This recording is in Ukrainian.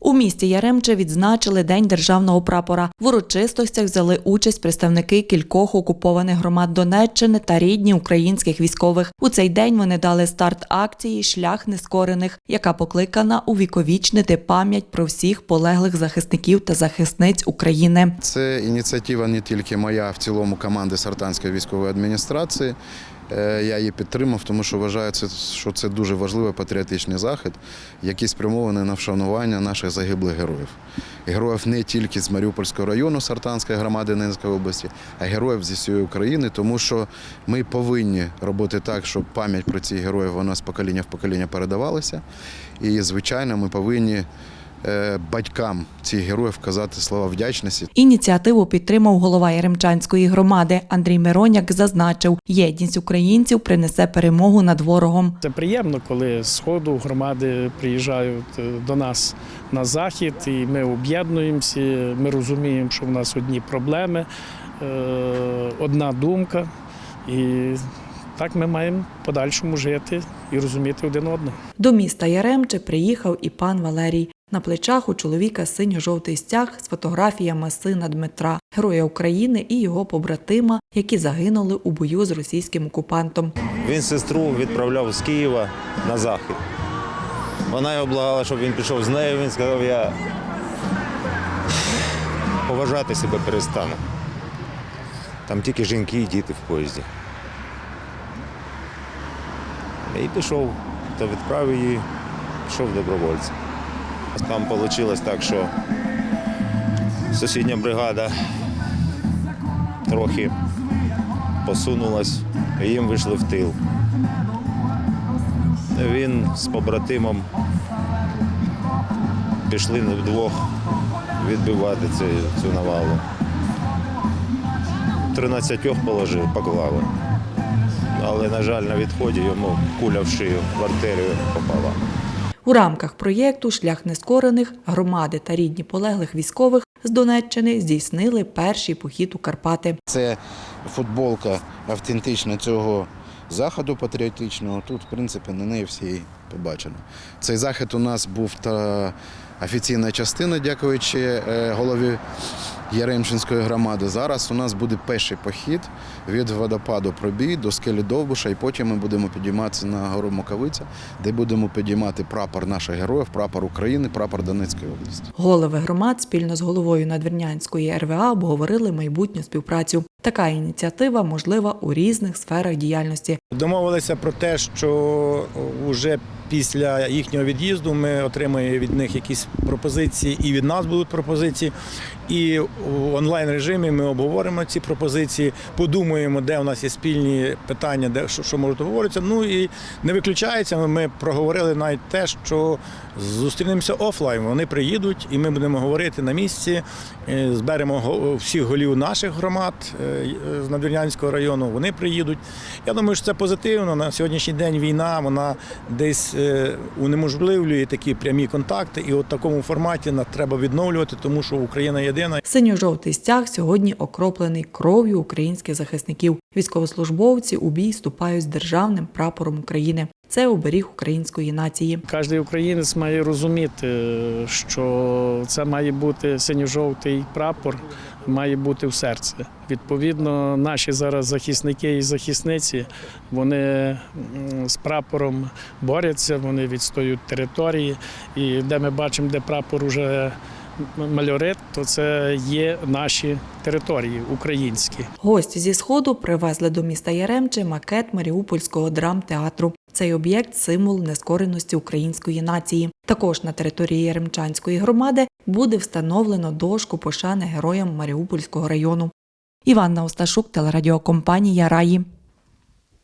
У місті Яремче відзначили День державного прапора. В урочистостях взяли участь представники кількох окупованих громад Донеччини та рідні українських військових. У цей день вони дали старт акції Шлях нескорених, яка покликана увіковічнити пам'ять про всіх полеглих захисників та захисниць України. Це ініціатива не тільки моя, а в цілому команди Сартанської військової адміністрації. Е, Я її підтримав, тому що вважаю, що це дуже важливий патріотичний захід, який спрямований на вшанування наших загиблих героїв. Героїв не тільки з Маріупольського району Сартанської громади Ненецької області, а героїв зі всієї України, тому що ми повинні робити так, щоб пам'ять про цих героїв вона з покоління в покоління передавалася. І, звичайно, ми повинні батькам цих героїв казати слова вдячності. Ініціативу підтримав голова Яремчанської громади Андрій Мироняк. Зазначив, єдність українців принесе перемогу над ворогом. Це приємно, коли з сходу громади приїжджають е, до нас на захід, і ми об'єднуємося. Ми розуміємо, що в нас одні проблеми, е, одна думка. І так ми маємо подальшому жити і розуміти один одного. До міста Яремче приїхав і пан Валерій. На плечах у чоловіка синьо-жовтий стяг з фотографіями сина Дмитра, героя України і його побратима, які загинули у бою з російським окупантом. Він сестру відправляв з Києва на захід. Вона його благала, щоб він пішов з нею. Він сказав, я поважати себе перестану. Там тільки жінки і діти в поїзді. І пішов, то відправив її, пішов добровольцем. Там вийшло так, що сусідня бригада трохи посунулась, і їм вийшли в тил. Він з побратимом пішли вдвох відбивати цю, цю навалу. Тринадцятьох положив, поклали. Але, на жаль, на відході йому куля в шию в артерію попала. У рамках проєкту Шлях нескорених громади та рідні полеглих військових з Донеччини здійснили перший похід у Карпати. Це футболка автентична цього заходу патріотичного. Тут, в принципі, на неї всі побачили. Цей захід у нас був та офіційна частина, дякуючи е, голові Яремчинської громади. Зараз у нас буде перший похід від водопаду Пробій до скелі Довбуша, і потім ми будемо підійматися на гору Моковиця, де будемо підіймати прапор наших героїв, прапор України, прапор Донецької області. Голови громад спільно з головою Надвірнянської РВА обговорили майбутню співпрацю. Така ініціатива можлива у різних сферах діяльності. Домовилися про те, що вже після їхнього від'їзду ми отримаємо від них якісь пропозиції, і від нас будуть пропозиції. І в онлайн режимі ми обговоримо ці пропозиції, подумаємо, де у нас є спільні питання, де що, що можуть обговоритися. Ну і не виключається. Ми проговорили навіть те, що зустрінемося офлайн. Вони приїдуть, і ми будемо говорити на місці. Е, Зберемо всіх голів наших громад е, з Надвірнянського району. Вони приїдуть. Я думаю, що це позитивно. На сьогоднішній день війна вона десь е, унеможливлює такі прямі контакти. І от в такому форматі треба відновлювати, тому що Україна єдина. Синьо-жовтий стяг сьогодні окроплений кров'ю українських захисників. Військовослужбовці у бій ступають з державним прапором України. Це оберіг української нації. Кожен українець має розуміти, що це має бути синьо-жовтий прапор, має бути в серці. Відповідно, наші зараз захисники і захисниці вони з прапором борються, вони відстоюють території. І де ми бачимо, де прапор уже мальорит, то це є наші території українські. Гості зі сходу привезли до міста Яремче макет Маріупольського драмтеатру. Цей об'єкт символ нескореності української нації. Також на території Яремчанської громади буде встановлено дошку пошани героям Маріупольського району. Іванна Осташук, телерадіокомпанія Раї.